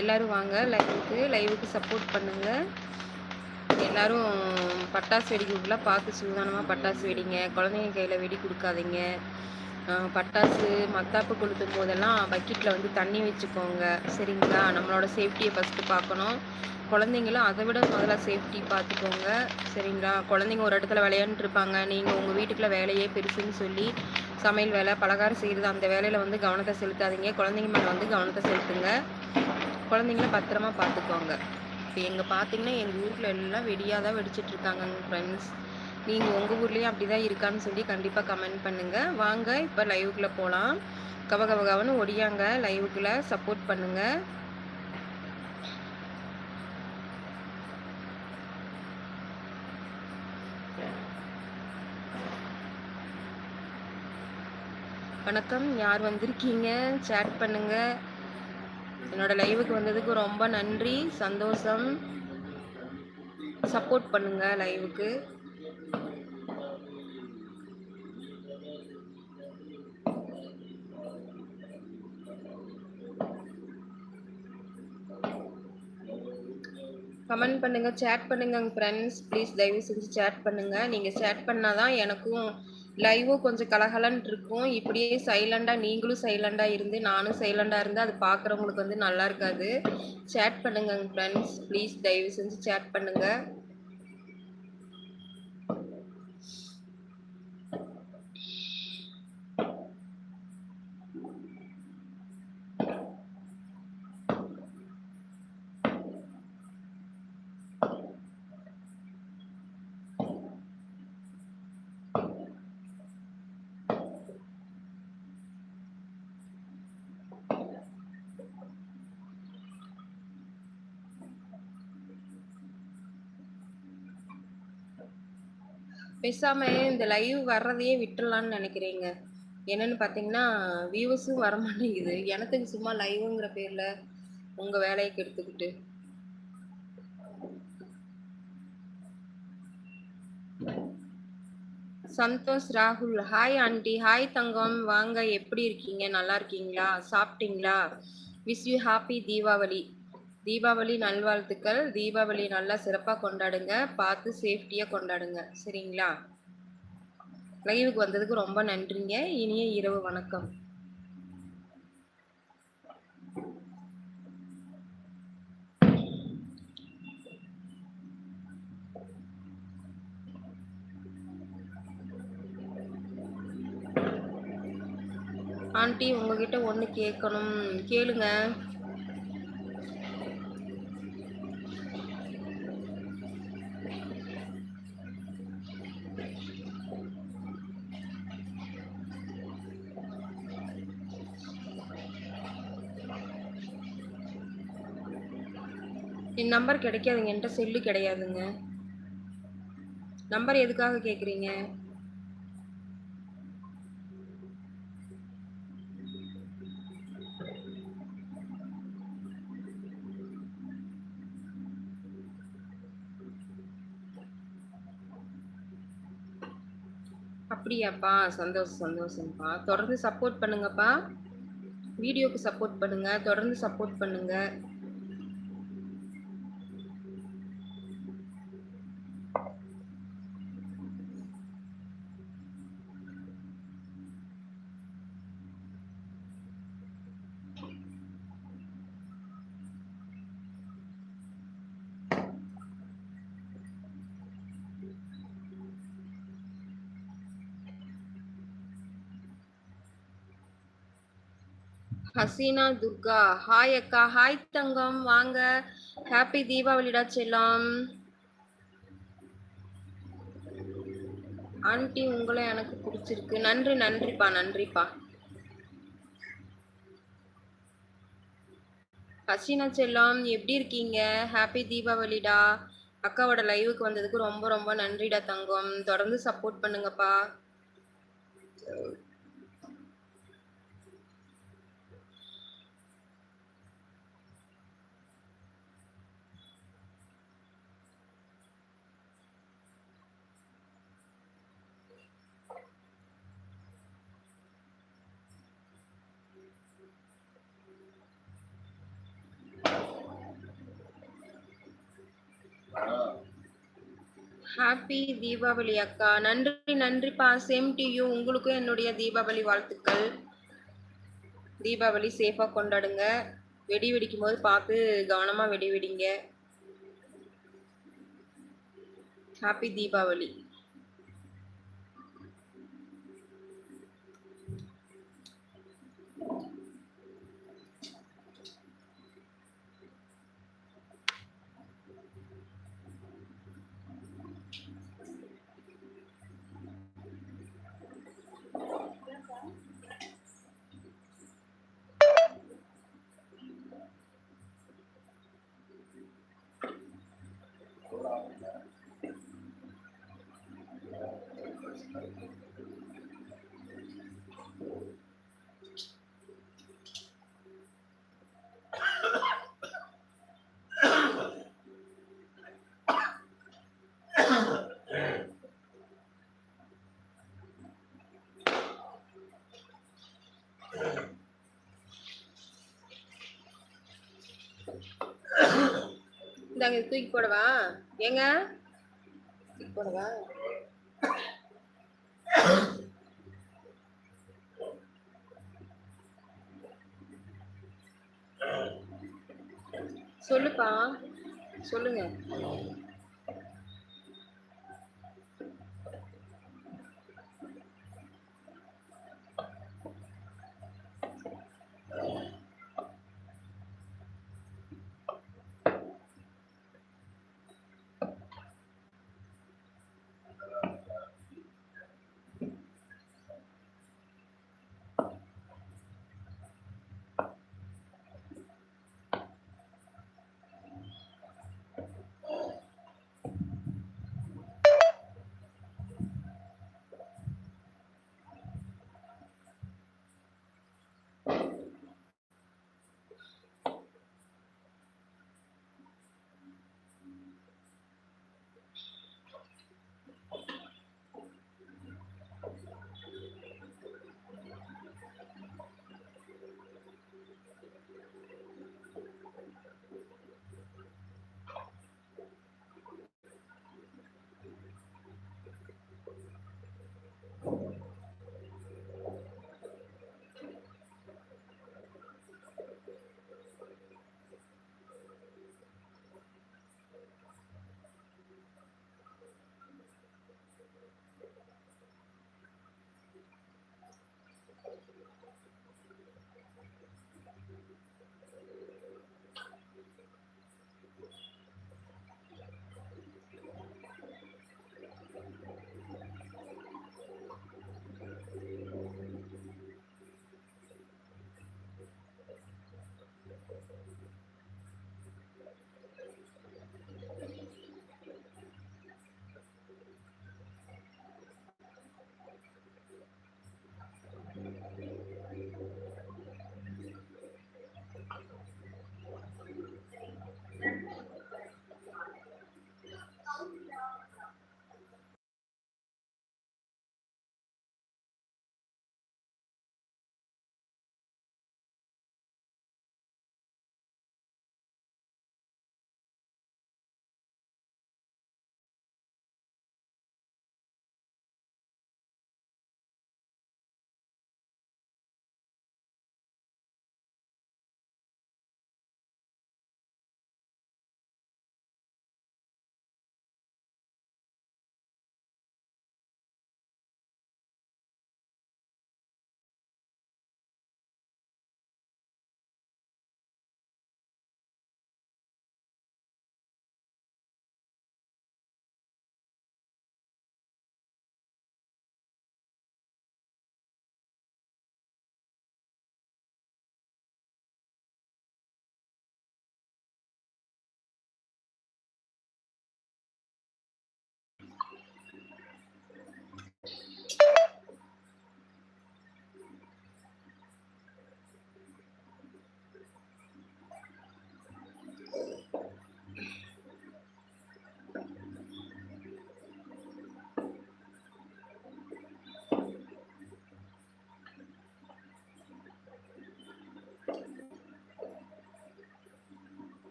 எல்லோரும் வாங்க லைவுக்கு லைவுக்கு சப்போர்ட் பண்ணுங்கள் எல்லோரும் பட்டாசு வெடிக்கிறதுக்குலாம் பார்த்து சூதானமாக பட்டாசு வெடிங்க. குழந்தைங்க கையில் வெடி கொடுக்காதீங்க. பட்டாசு மத்தாப்பு கொளுத்தும் போதெல்லாம் பக்கெட்டில் வந்து தண்ணி வச்சுக்கோங்க. சரிங்களா? நம்மளோட சேஃப்டியை ஃபஸ்ட்டு பார்க்கணும். குழந்தைங்களும் அதை விட முதல்ல சேஃப்டி பார்த்துக்கோங்க. சரிங்களா? குழந்தைங்க ஒரு இடத்துல விளையாண்டுருப்பாங்க நீங்கள் உங்கள் வீட்டுக்குள்ளே வேலையே பெருசுன்னு சொல்லி சமையல் வேலை பலகாரம் செய்கிறது அந்த வேலையில் வந்து கவனத்தை செலுத்தாதீங்க. குழந்தைங்க மேலே வந்து கவனத்தை செலுத்துங்க. குழந்தைங்கள பத்திரமா பார்த்துக்கோங்க. இப்போ எங்கள் பார்த்தீங்கன்னா எங்கள் ஊரில் எல்லாம் வெடியாக தான் வெடிச்சிட்ருக்காங்க ஃப்ரெண்ட்ஸ் நீங்கள் உங்கள் ஊர்லேயும் அப்படி தான் இருக்கான்னு சொல்லி கண்டிப்பாக கமெண்ட் பண்ணுங்கள் வாங்க இப்போ லைவுக்குள்ளே போகலாம் கவ கவ கவன்னு ஒடியாங்க. லைவுக்குள்ளே சப்போர்ட் பண்ணுங்கள் வணக்கம். யார் வந்திருக்கீங்க? சேட் பண்ணுங்கள் என்னோடய லைவுக்கு வந்ததுக்கு ரொம்ப நன்றி சந்தோஷம். சப்போர்ட் பண்ணுங்கள் லைவுக்கு கமெண்ட் பண்ணுங்கள் சேட் பண்ணுங்கள் ஃப்ரெண்ட்ஸ் ப்ளீஸ் தயவு செஞ்சு சேட் பண்ணுங்கள் நீங்கள் சேட் பண்ணால் தான் எனக்கும் லைவும் கொஞ்சம் கலகலன்ட்டு இருக்கும். இப்படியே சைலண்டாக நீங்களும் சைலண்டாக இருந்து நானும் சைலண்டாக இருந்து அது பார்க்குறவங்களுக்கு வந்து நல்லா இருக்காது. சேட் பண்ணுங்க ஃப்ரெண்ட்ஸ் ப்ளீஸ் தயவு செஞ்சு சேட் பண்ணுங்கள் பேசாமல் இந்த லைவ் வர்றதையே விட்டுடலான்னு நினைக்கிறீங்க. என்னென்னு பார்த்தீங்கன்னா வியூவர்ஸும் வர மாட்டேங்குது. எனக்கு சும்மா லைவுங்கிற பேரில் உங்கள் வேலையை கெடுத்துக்கிட்டு. சந்தோஷ் ராகுல் ஹாய் ஆண்டி ஹாய் தங்கம். வாங்க. எப்படி இருக்கீங்க? நல்லா இருக்கீங்களா? சாப்பிட்டீங்களா? Wish you happy Deepavali. Deepavali நல்வாழ்த்துக்கள். தீபாவளி நல்லா சிறப்பாக கொண்டாடுங்க. பார்த்து சேஃப்டியாக கொண்டாடுங்க. சரிங்களா? லைவுக்கு வந்ததுக்கு ரொம்ப நன்றிங்க. இனிய இரவு வணக்கம். ஆண்டி உங்ககிட்ட ஒன்று கேட்கணும். கேளுங்க. என் நம்பர் கிடைக்காதுங்க. என்கிட்ட செல்லு கிடையாதுங்க. நம்பர் எதுக்காக கேட்குறீங்க அப்படியாப்பா? சந்தோஷம் சந்தோஷம்ப்பா. தொடர்ந்து சப்போர்ட் பண்ணுங்கப்பா. வீடியோக்கு சப்போர்ட் பண்ணுங்கள் தொடர்ந்து சப்போர்ட் பண்ணுங்கள் ஹசீனா துர்கா. ஹாய் அக்கா. ஹாய் தங்கம். வாங்க. ஹாப்பி தீபாவளிடா செல்லம். ஆண்டி உங்களை எனக்கு பிடிச்சிருக்கு. நன்றி நன்றிப்பா நன்றிப்பா. ஹசீனா செல்லம் எப்படி இருக்கீங்க? ஹாப்பி தீபாவளிடா. அக்காவோட லைவுக்கு வந்ததுக்கு ரொம்ப ரொம்ப நன்றிடா தங்கம். தொடர்ந்து சப்போர்ட் பண்ணுங்கப்பா. ஹாப்பி தீபாவளி அக்கா. நன்றி நன்றிப்பா சேம் டு யூ உங்களுக்கும் என்னுடைய தீபாவளி வாழ்த்துக்கள். தீபாவளி சேஃபாக கொண்டாடுங்க. வெடி வெடிக்கும் போது பார்த்து கவனமாக வெடி வெடிங்க. ஹாப்பி தீபாவளி இந்தாங்க தூக்கி போடவா? ஏங்க? தூக்கி போடவா? சொல்லுப்பா. சொல்லுங்க.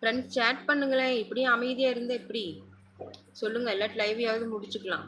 ஃப்ரெண்ட்ஸ் சேட் பண்ணுங்களேன். இப்படியே அமைதியாக இருந்தால் எப்படி சொல்லுங்கள் இல்லாட்டி லைவையாவது முடிச்சுக்கலாம்.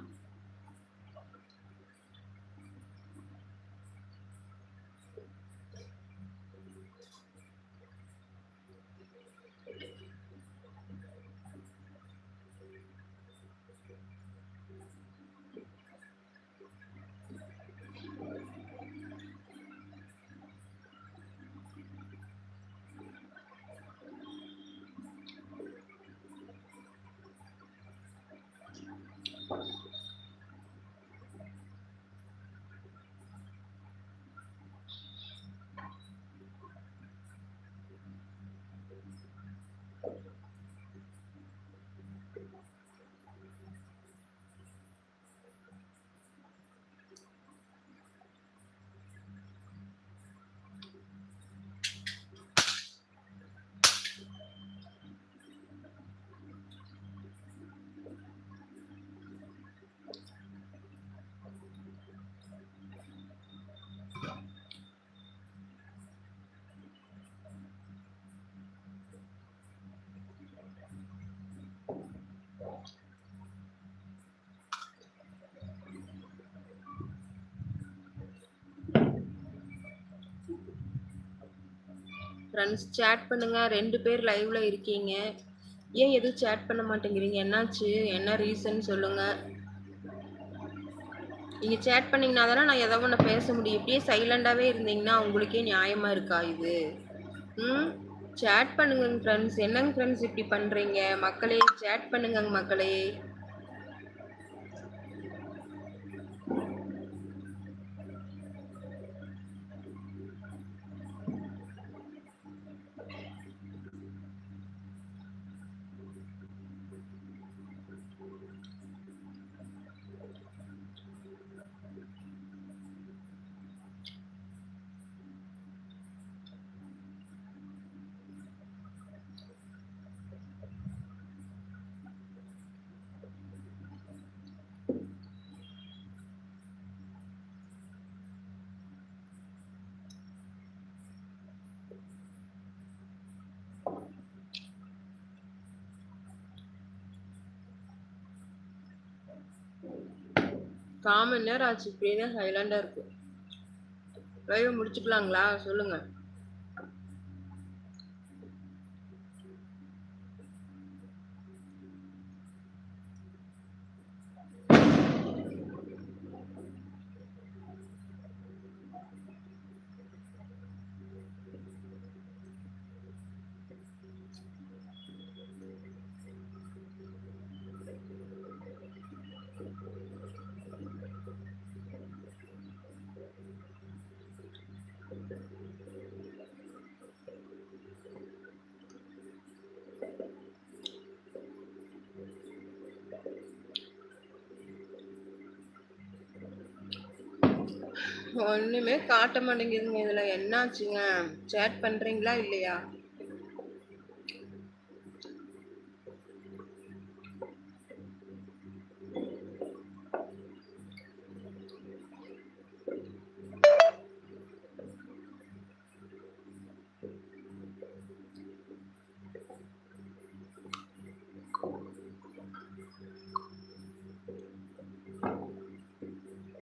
ஃப்ரெண்ட்ஸ் சேட் பண்ணுங்க. ரெண்டு பேர் லைவ்ல இருக்கீங்க. ஏன் எதுவும் சேட் பண்ண மாட்டேங்கிறீங்க? என்னாச்சு? என்ன ரீசன் சொல்லுங்க. நீங்க சேட் பண்ணீங்கன்னா தானே நான் எதோ ஒன்று பேச முடியும். இப்படியே சைலண்டாகவே இருந்தீங்கன்னா உங்களுக்கே நியாயமா இருக்கா இது? ம்? சேட் பண்ணுங்க ஃப்ரெண்ட்ஸ் என்னங்க ஃப்ரெண்ட்ஸ் இப்படி பண்றீங்க? மக்களே சேட் பண்ணுங்க மக்களே. காமன் நேரம் ஆச்சு. இப்படியே தான் சைலண்டாக இருக்கு. லைவ் முடிச்சுக்கலாங்களா? சொல்லுங்க. ஒன்றுமே காட்ட மாட்டேங்குதுங்க. இதில் என்னாச்சுங்க? சேட் பண்ணுறீங்களா இல்லையா?